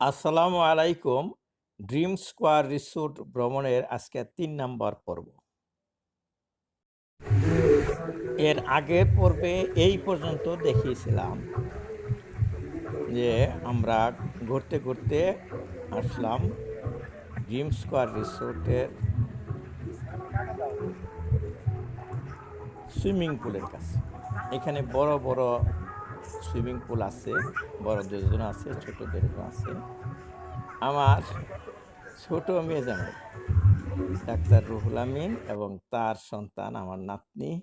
আসসালামু আলাইকুম। Dream square resort ভ্রমণের আজকে তিন নম্বর পর্ব। এর আগের পর্বে এই পর্যন্ত দেখিয়েছিলাম যে আমরা ঘুরতে, ঘুরতে আসলাম ড্রিম স্কোয়ার রিসোর্টের সুইমিং পুলের কাছে। এখানে বড়, বড় সুইমিং পুল আছে। বড়দের জন্য আছে, ছোটদের জন্য আছে। আমার ছোট মেয়ে-জামাই ডাক্তার রুহুল আমিন এবং তার সন্তান আমার নাতনি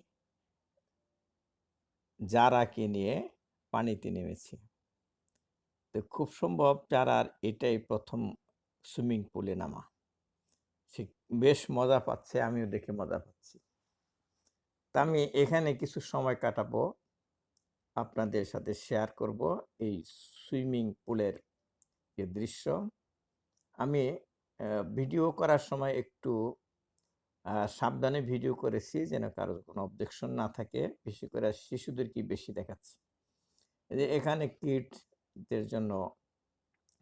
জারাকে নিয়ে পানিতে নেমেছি। তো খুব সম্ভব জারার এটাই প্রথম সুইমিং পুলে নামা। সে বেশ মজা পাচ্ছে, আমিও দেখে মজা পাচ্ছি। তা আমি এখানে কিছু সময় কাটাবো। আপনাদের সাথে শেয়ার করব এই সুইমিং পুলের যে দৃশ্য। আমি ভিডিও করার সময় একটু সাবধানে ভিডিও করেছি যেন কারও কোনো অবজেকশন না থাকে। বেশি করে শিশুদেরকেই বেশি দেখাচ্ছি। যে এখানে কিডসদের জন্য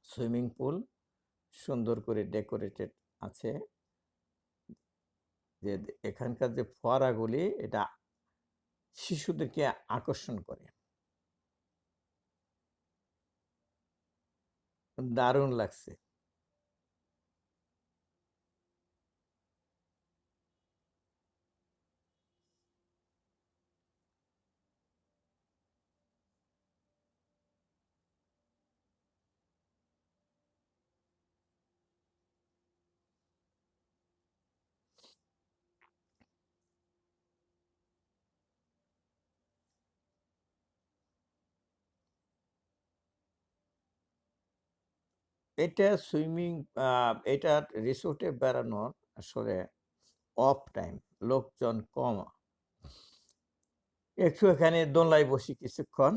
সুইমিং পুল সুন্দর করে ডেকোরেটেড আছে। যে এখানকার যে ফোয়ারাগুলি, এটা শিশুদেরকে আকর্ষণ করে। দারুণ লাগছে। এটা সুইমিং এটা রিসোর্টে বেড়ানোর আসলে অফ টাইম। লোকজন কম। একটু এখানে দোলাই বসি কিছুক্ষণ।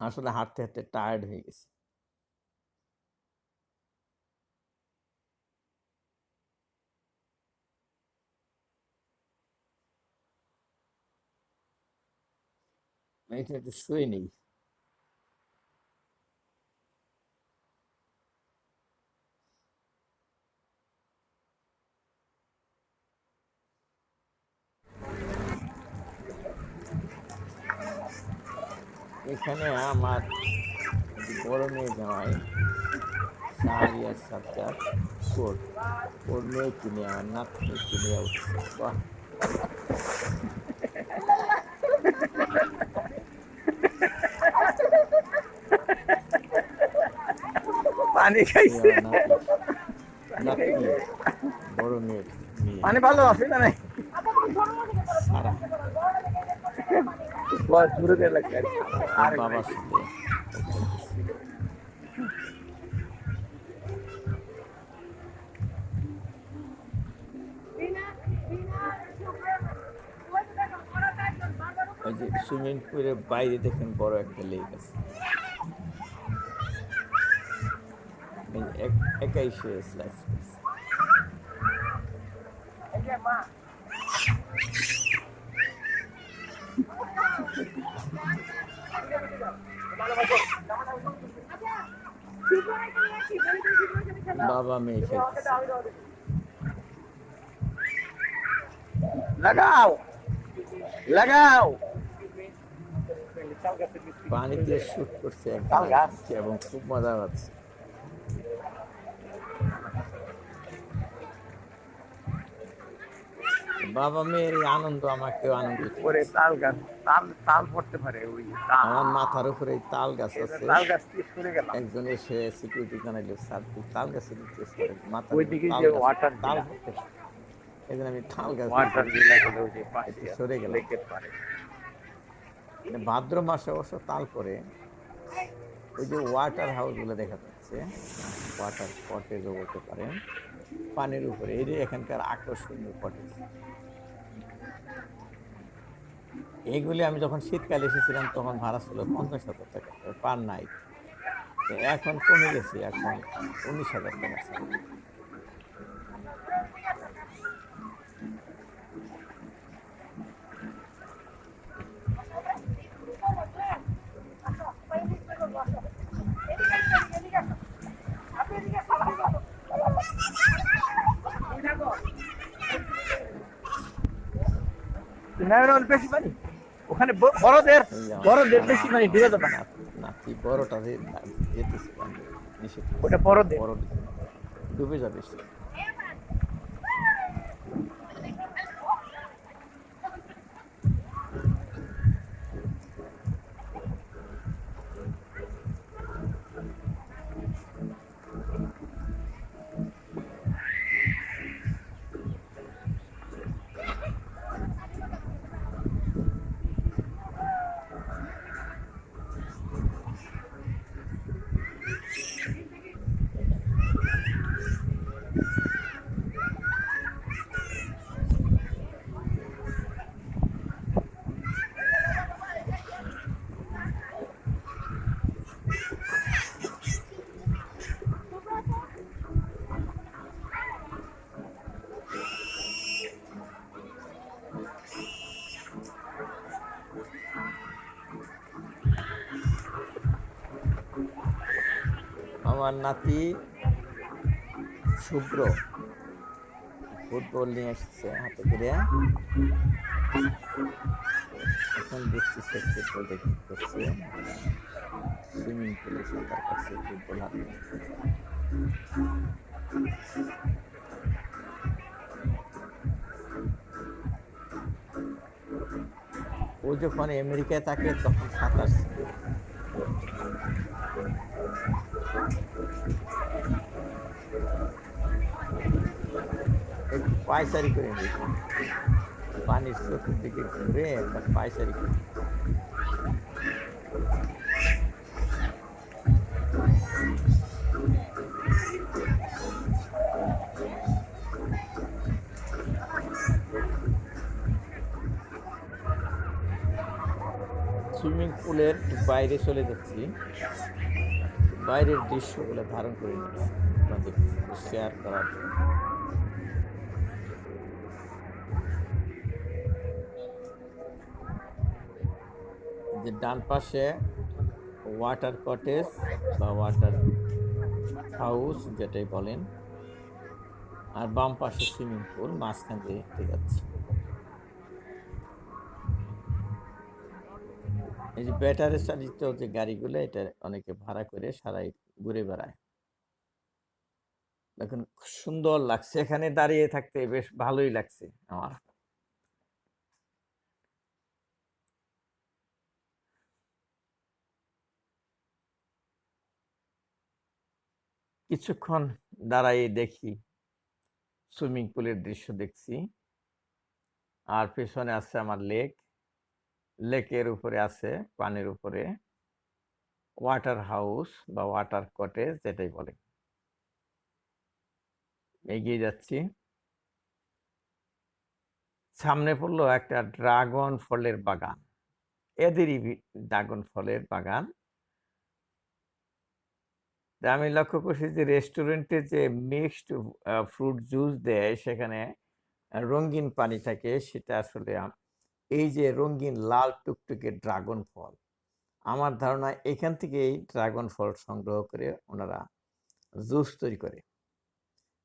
আসলে হাঁটতে, হাঁটতে টায়ার্ড হয়ে গেছি। এইখানে একটু শুয়ে নেই। এখানে আমার মেয়ে জামাই শাহরিয়ার সাজ্জাদ ওর, ওর মেয়েকে নিয়ে আমার নাতনিকে নিয়ে উঠছে। বাহ! পানি খাইছে। বড় মেয়ে পানি ভালো আছে না নাই? বস শুরু করে লাগছে। সুইমিং পুলের বাইরে দেখেন বড় একটা লেক আছে। একাই সে করছে। বাবা মেয়ে খেলতেছে। লাগাও লাগাও পানিতে শুট করছে। এবং খুব মজা পাচ্ছে। বাবা মেয়ের আনন্দ আমাকেও আনন্দিত ওরে করছে। তাল গাছ তাল তাল পড়তে পারে ওই আমার মাথার উপরে তাল গাছ আছে। তাল গাছ সরে গেলাম। একজন এসে সিকিউরিটি জানাইলো স্যার তুই তাল গাছে দিতেছ মাথা ওইদিকে যে water তাল পড়তে এই আমি তাল গাছ ওয়াটার দিলা ওই যে সরে গেলাম। পারে মানে ভাদ্র মাসে অবশ্য তাল পরে ওই যে ওয়াটার হাউসগুলো দেখা যাচ্ছে ওয়াটার কটেজ বলতে পারেন পানির উপরে। এই যে এখানকার আকর্ষণীয় কটেজ এইগুলি আমি যখন শীতকালে এসেছিলাম, তখন ভাড়া ছিল পঞ্চাশ হাজার টাকা, পার নাইট এখন কমে গেছে, এখন উনিশ হাজার টাকা। না বেশি পানি ওখানে বড়দের বড়দের বেশি মানে না না- নাতি বড়টা যেতেছে করছি। ওটা বড়দের। বড় ডুবে যাবে আমার নাতি শুভ্র। ফুটবল নিয়ে এসেছে হাতে করে এখন দেখছি সে ফুটবল দেখি করছে। সুইমিং পুলে সাঁতার কাছে ফুটবল হাতে ও যখন আমেরিকায় থাকে তখন সাঁতার পায়চারি করে নিই। পানির চোখের দিকে ঘুরে একটা পায়চারি করে সুইমিং পুলের বাইরে চলে যাচ্ছি। বাইরের দৃশ্যগুলো ধারণ করে নিচ্ছি। শেয়ার করার জন্য। যে ডান পাশে ওয়াটার কটেজ বা ওয়াটার হাউস যেটাই বলেন, আর বাম পাশে সুইমিং পুল মাঝখান দিয়ে হেঁটে যাচ্ছে। এই যে ব্যাটারি চালিত যে গাড়িগুলো, এটা অনেকে ভাড়া করে সারাই ঘুরে বেড়ায়। দেখুন সুন্দর লাগছে। এখানে দাঁড়িয়ে থাকতে বেশ ভালোই লাগছে আমার। কিছুক্ষণ দাঁড়াইয়ে দেখি, সুইমিং পুলের দৃশ্য দেখছি। আর পেছনে আছে আমার লেক। লেকের উপরে আছে, পানির উপরে, ওয়াটার হাউস বা ওয়াটার কটেজ যেটাই বলে। এগিয়ে যাচ্ছি। সামনে পড়ল একটা ড্রাগন ফলের বাগান। এদেরই ড্রাগন ফলের বাগান। আমি লক্ষ্য করছি যে রেস্টুরেন্টে যে মিক্সড ফ্রুট জুস দেয়, সেখানে রঙিন পানি থাকে, সেটা আসলে এই যে রঙিন লাল টুকটুকে ড্রাগন ফল, আমার ধারণা এখান থেকেই ড্রাগন ফল সংগ্রহ করে ওনারা জুস তৈরি করে।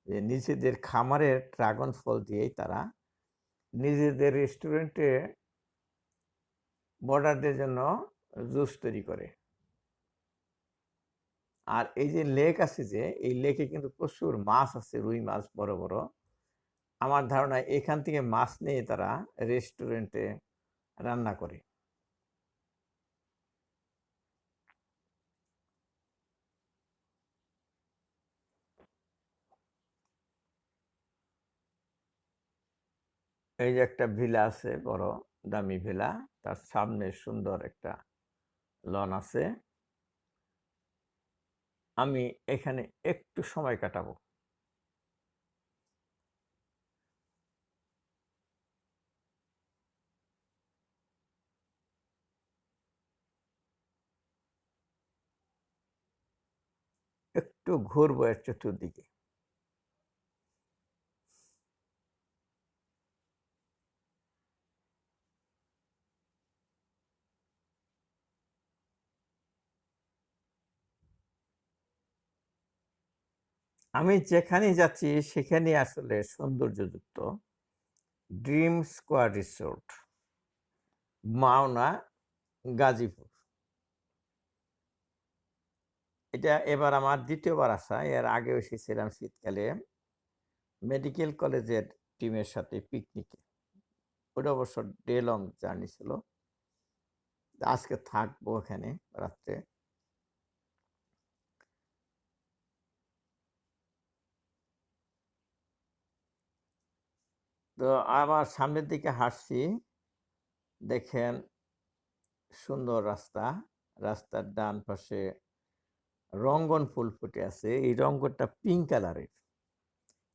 যে নিজেদের খামারের ড্রাগন ফল দিয়েই তারা নিজেদের রেস্টুরেন্টে বর্ডারদের জন্য জুস তৈরি করে। আর এই যে লেক আছে যে, এই লেকে কিন্তু প্রচুর মাছ আছে, রুই মাছ বড় বড়। আমার ধারণা এখান থেকে মাছ নিয়ে তারা রেস্টুরেন্টে রান্না করে। এই যে একটা ভিলা আছে, বড়, দামি ভিলা। তার সামনে সুন্দর একটা লন আছে। আমি এখানে একটু সময় কাটাবো। একটু ঘুরবো এর চতুর্দিকে। আমি যেখানে যাচ্ছি সেখানে আসলে সৌন্দর্যযুক্ত dream square resort, Mawna, Gazipur. এটা এবার আমার দ্বিতীয়বার আসা। এর আগেও এসেছিলাম শীতকালে মেডিকেল কলেজের টিমের সাথে পিকনিকে। ওটা অবশ্য ডে লং জার্নি ছিল। আজকে থাকব এখানে রাত্রে। তো আবার সামনের দিকে হাঁটছি। দেখেন, সুন্দর রাস্তা। রাস্তার ডান পাশে রঙ্গন ফুল ফুটে আছে। এই রঙ্গনটা পিঙ্ক কালারের।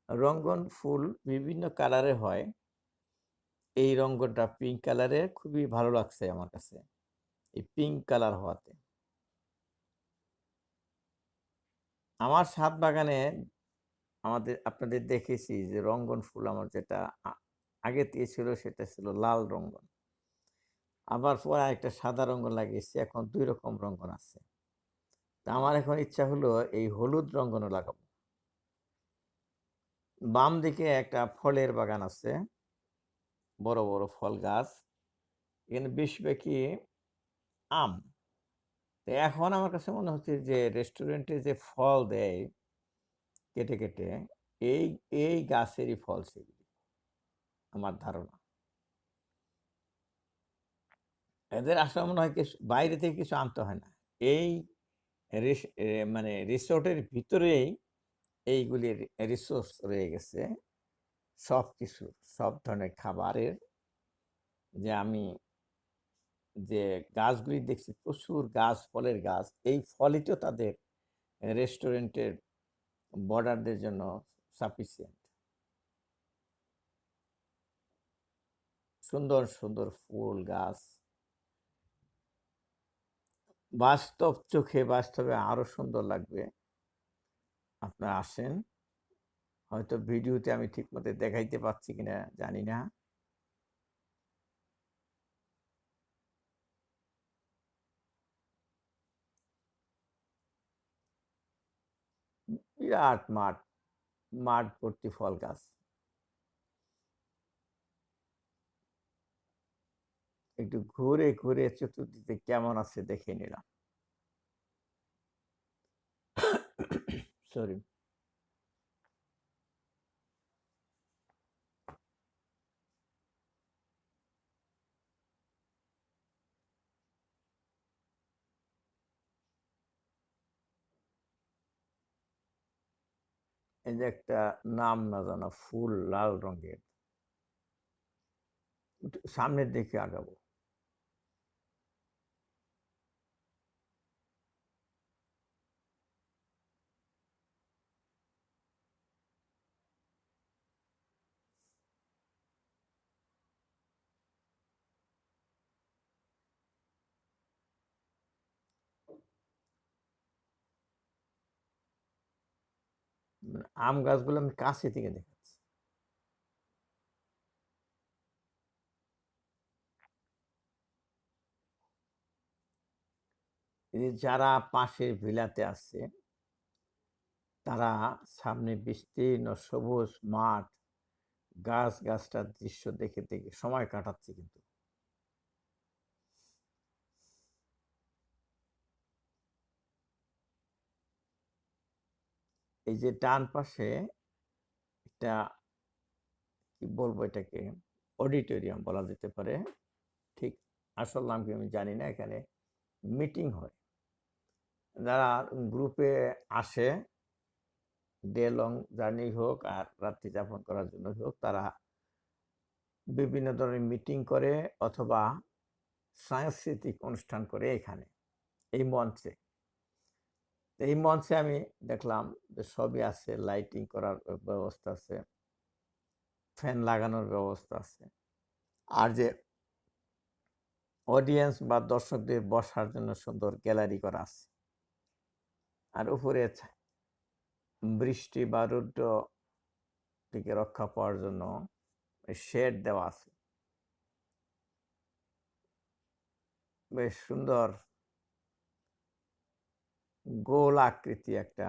রঙ্গন ফুল বিভিন্ন কালারে হয়। এই রঙ্গনটা পিঙ্ক কালারের। খুবই ভালো লাগছে আমার কাছে। এই পিঙ্ক কালার হওয়াতে। আমার ছাদ বাগানে আমাদের, আপনাদের দেখেছি যে রঙ্গন ফুল আমার যেটা আগে দিয়ে ছিল সেটা ছিল লাল রঙ্গন। আবার পরে একটা সাদা রঙ্গন লাগিয়েছি, এখন দুই রকম রঙ্গন আছে। তা আমার এখন ইচ্ছা হলো এই হলুদ রঙ্গনও লাগাবো। বাম দিকে একটা ফলের বাগান আছে, বড় বড় ফল গাছ। এখানে বেশিরভাগই আম। তো এখন আমার কাছে মনে হচ্ছে যে রেস্টুরেন্টে যে ফল দেয় কেটে কেটে এই এই গাছেরই ফল সেগুলি। আমার ধারণা। এদের আসলে মনে হয় কিছু, বাইরে থেকে কিছু আনতে হয় না। এই মানে রিসোর্টের ভিতরেই এইগুলির রিসোর্স রয়ে গেছে। সব কিছু, সব ধরনের খাবারের যে আমি যে গাছগুলি দেখছি, প্রচুর গাছ, ফলের গাছ, এই ফলই তো তাদের রেস্টুরেন্টের বর্ডারদের জন্য সাফিসিয়েন্ট সুন্দর সুন্দর ফুল গাছ। বাস্তব চোখে, বাস্তবে আরও সুন্দর লাগবে। আপনারা আসেন। হয়তো ভিডিওতে আমি ঠিক মতো দেখাইতে পারছি কিনা জানি না। বিরাট মাঠ মাঠ ভর্তি ফল গাছ। একটু ঘুরে ঘুরে চতুর্দিকে কেমন আছে দেখে নিলাম। সরি এই যে একটা নাম না জানা ফুল লাল রঙের। সামনের দিকে আগাবো মানে আম গাছগুলো আমি কাছে থেকে দেখাচ্ছি। যারা পাশের ভিলাতে আছে, তারা সামনে বিস্তীর্ণ সবুজ মাঠ, গাছ গাছটার দৃশ্য দেখে দেখে সময় কাটাচ্ছে কিন্তু। এই যে ডান পাশে একটা কি বলব এটাকে, অডিটোরিয়াম বলা যেতে পারে, ঠিক আসল নাম কি আমি জানি না, এখানে মিটিং হয়। যারা গ্রুপে আসে, ডে লং জার্নি হোক আর রাত্রি যাপন করার জন্য হোক, তারা বিভিন্ন ধরনের মিটিং করে অথবা সাংস্কৃতিক অনুষ্ঠান করে এখানে, এই মঞ্চে। তো এই মঞ্চে আমি দেখলাম যে সবই আছে লাইটিং করার ব্যবস্থা আছে ফ্যান লাগানোর ব্যবস্থা আছে। আর যে অডিয়েন্স বা দর্শকদের বসার জন্য সুন্দর গ্যালারি করা আছে। আর উপরে বৃষ্টি বা রৌদ্র থেকে রক্ষা পাওয়ার জন্য শেড দেওয়া আছে। বেশ সুন্দর গোল আকৃতি একটা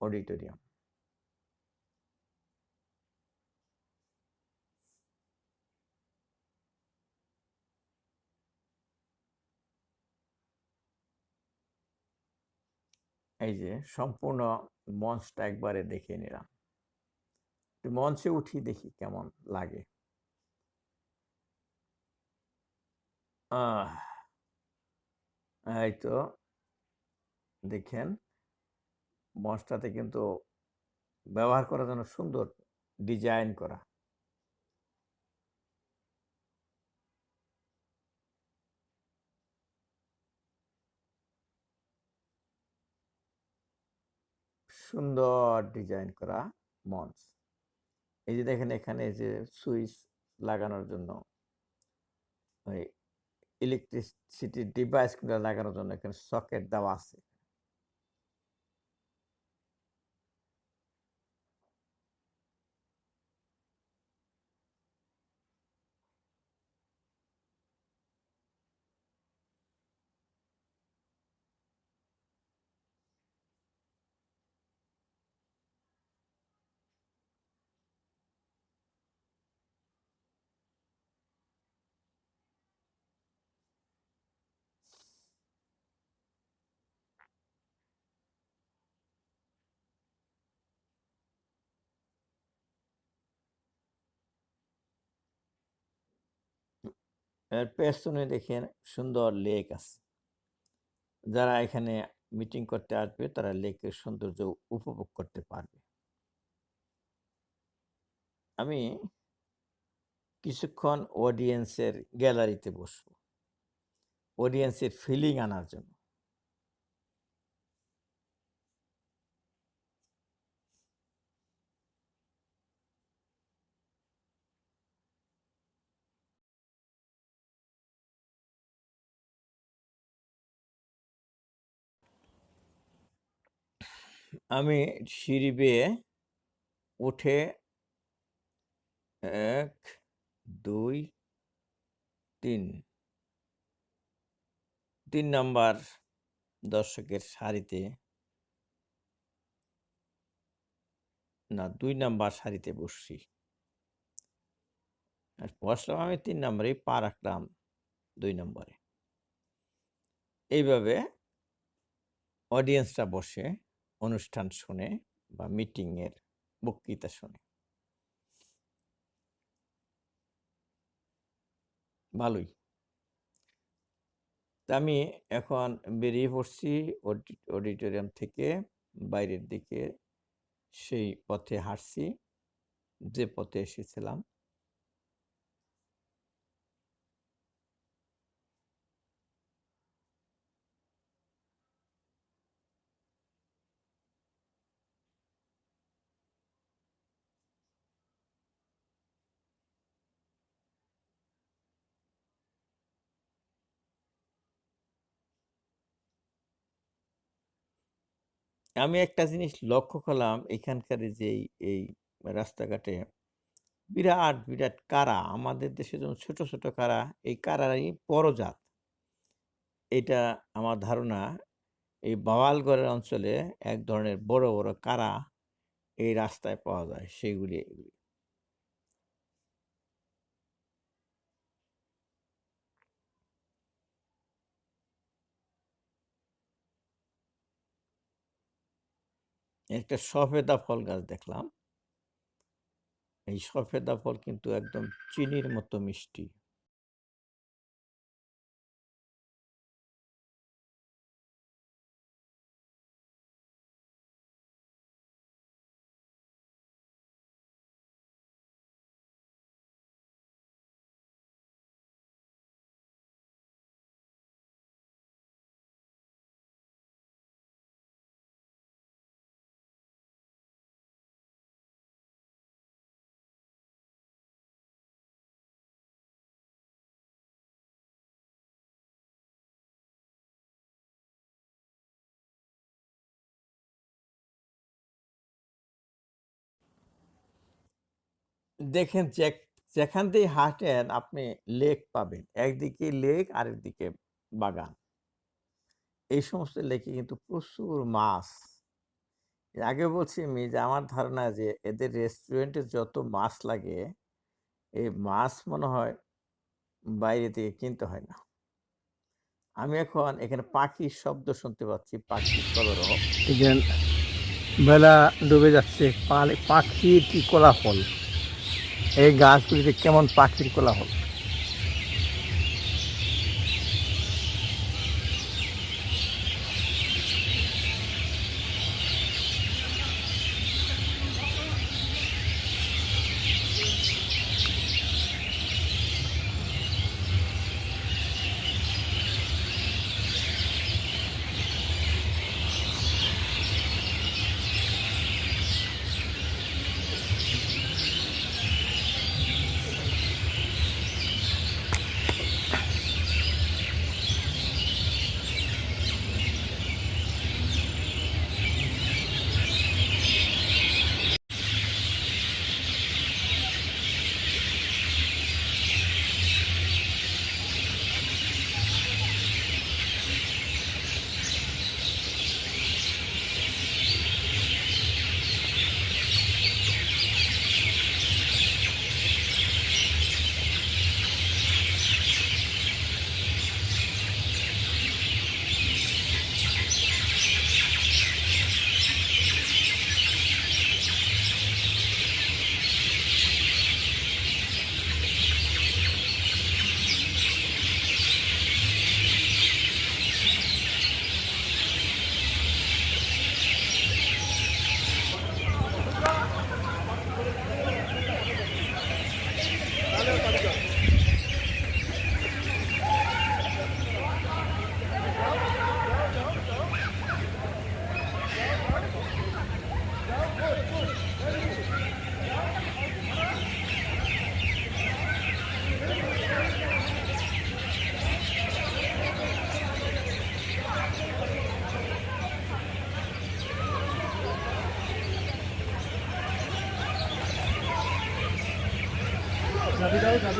অডিটোরিয়াম। এই যে সম্পূর্ণ মঞ্চটা একবারে দেখে নিলাম। মঞ্চে উঠি দেখি কেমন লাগে। আহ, এই তো দেখেন মঞ্চটাতে কিন্তু ব্যবহার করার জন্য সুন্দর ডিজাইন করা। সুন্দর ডিজাইন করা মঞ্চ। এই যে দেখেন এখানে যে সুইচ লাগানোর জন্য, ওই ইলেকট্রিসিটি ডিভাইসগুলো লাগানোর জন্য এখানে সকেট দেওয়া আছে। এর পেছনে দেখেন সুন্দর লেক আছে। যারা এখানে মিটিং করতে আসবে, তারা লেকের সৌন্দর্য উপভোগ করতে পারবে। আমি কিছুক্ষণ অডিয়েন্সের গ্যালারিতে বসব। অডিয়েন্সের ফিলিং আনার জন্য। আমি সিঁড়ি বেয়ে উঠে এক, দুই, তিন। তিন নাম্বার দর্শকের সারিতে না, দুই নাম্বার সারিতে বসছি। আর বসলাম আমি তিন নম্বরে পা রাখলাম দুই নম্বরে। এইভাবে অডিয়েন্সটা বসে। অনুষ্ঠান শুনে বা মিটিংয়ের বক্তৃতা শুনে। ভালোই। তা আমি এখন বেরিয়ে পড়ছি অডিটোরিয়াম থেকে বাইরের দিকে। সেই পথে হাঁটছি, যে পথে এসেছিলাম। আমি একটা জিনিস লক্ষ্য করলাম, এখানকার যে এই- রাস্তাঘাটে বিরাট বিরাট কারা, আমাদের দেশে যেমন ছোট ছোট কারা, এই কারারই পরজাত। জাত এটা আমার ধারণা, এই বাওয়ালগড়ের অঞ্চলে এক ধরনের বড় বড় কারা এই রাস্তায় পাওয়া যায়, সেইগুলি, এগুলি। একটা সফেদা ফল গাছ দেখলাম। এই সফেদা ফল কিন্তু একদম চিনির মতো মিষ্টি। দেখেন যেখান দিয়ে হাঁটেন আপনি লেক পাবেন। একদিকে লেক, আরেকদিকে বাগান। এই সমস্ত লেকে কিন্তু প্রচুর মাছ। আগে বলছি আমি যে আমার ধারণা যে এদের রেস্টুরেন্টে যত মাছ লাগে, এই মাছ মনে হয় বাইরে থেকে কিনতে হয় না। আমি এখন এখানে পাখির শব্দ শুনতে পাচ্ছি, পাখির কলরব। বেলা ডুবে যাচ্ছে পাখির কি কোলাহল। এই গাছগুলিতে কেমন পাখির কোলাহল?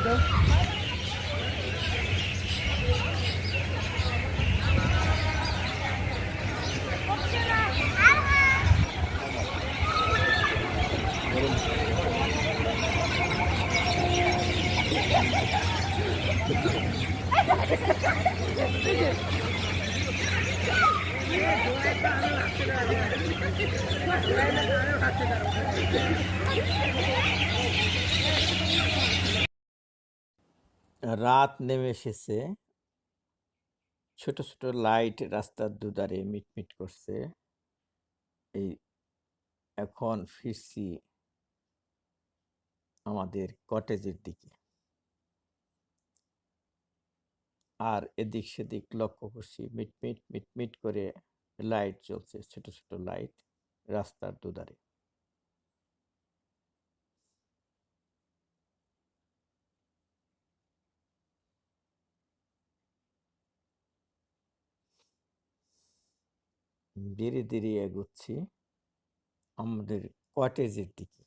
রাত নেমে এসেছে। ছোট ছোট লাইট রাস্তার দুধারে মিটমিট করছে। এই এখন ফিরছি আমাদের কটেজের দিকে। আর এদিক সেদিক লক্ষ্য করছি, মিটমিট মিটমিট করে লাইট জ্বলছে, ছোট ছোট লাইট রাস্তার দুধারে। ধীরে ধীরে এগোচ্ছি আমাদের কটেজের দিকে।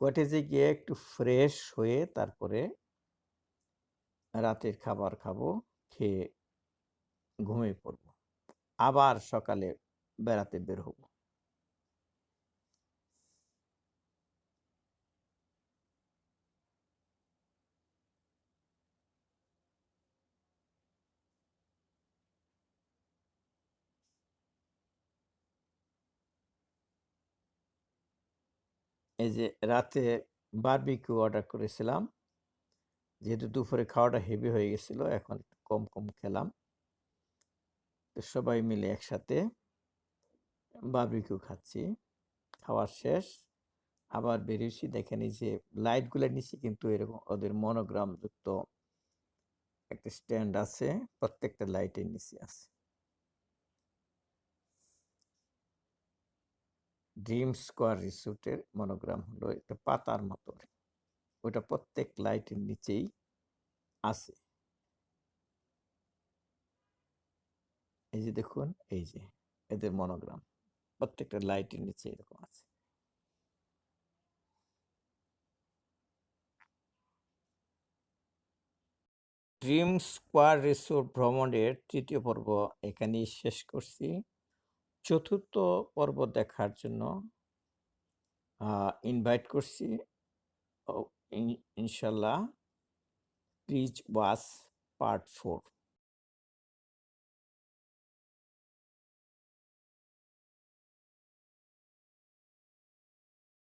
কটেজে গিয়ে একটু ফ্রেশ হয়ে তারপরে রাতের খাবার খাব, খেয়ে ঘুমিয়ে পড়ব। আবার সকালে বেড়াতে বের হব। এই যে রাতে বারবিকিউ অর্ডার করেছিলাম। যেহেতু দুপুরে খাওয়াটা হেভি হয়ে গেছিল, এখন কম কম খেলাম। তো সবাই মিলে একসাথে বারবিকিউ খাচ্ছি। খাওয়ার শেষ। আবার বেরিয়েছি, দেখেন এই যে লাইটগুলো নিচে কিন্তু এরকম ওদের মনোগ্রাম যুক্ত একটা স্ট্যান্ড আছে, প্রত্যেকটা লাইটের নিচে আছে ড্রিম স্কোয়ার রিসোর্টের মনোগ্রাম হলো একটা পাতার মতো। ওটা প্রত্যেক লাইটের নিচেই আছে। এই যে দেখুন, এই যে এদের মনোগ্রাম প্রত্যেকটা লাইটের নিচে এরকম আছে। ড্রিম স্কোয়ার রিসোর্ট ভ্রমণের তৃতীয় পর্ব এখানেই শেষ করছি। চতুর্থ পর্ব দেখার জন্য ইনভাইট করছি। ইনশাল্লাহ প্লিজ ওয়াচ পার্ট ফোর